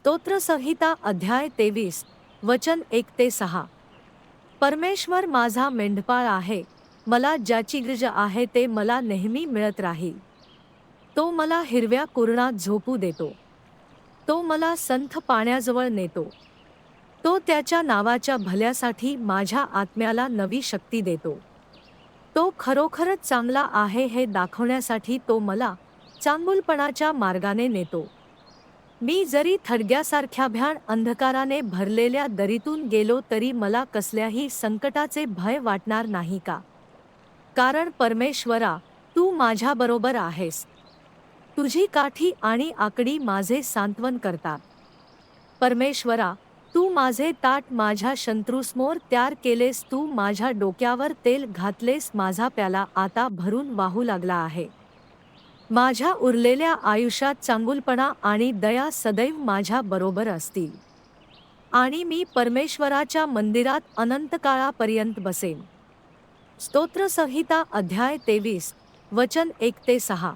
स्तोत्रसंहिता अध्याय तेवीस वचन एक ते सहा. परमेश्वर माझा मेंढपाळ आहे मला ज्याची गरज आहे ते मला नेहमी मिळत राहील. तो मला हिरव्या कुरणात झोपू देतो. तो मला संथ पाण्याजवळ नेतो. तो त्याच्या नावाच्या भल्यासाठी माझ्या आत्म्याला नवी शक्ती देतो. तो खरोखरच चांगला आहे हे दाखवण्यासाठी तो मला चांगुलपणाच्या मार्गाने नेतो. मी जरी थडग्यासारख्या भ्याण अंधकाराने भरलेल्या दरीतून गेलो तरी मला कसल्याही संकटाचे भय वाटणार नाही का? कारण परमेश्वरा तू माझ्याबरोबर आहेस. तुझी काठी आणि आकडी माझे सांत्वन करतात. परमेश्वरा तू माझे ताट माझ्या शत्रूसमोर तयार केलेस तू माझ्या डोक्यावर तेल घातलेस माझा प्याला आता भरून वाहू लागला आहे. माझ्या उरलेल्या आयुष्यात चांगुलपणा आणि दया सदैव माझ्या बरोबर असतील. आणि मी परमेश्वराच्या मंदिरात अनंत काळापर्यंत बसेन. स्तोत्रसंहिता अध्याय तेवीस वचन एक ते सहा.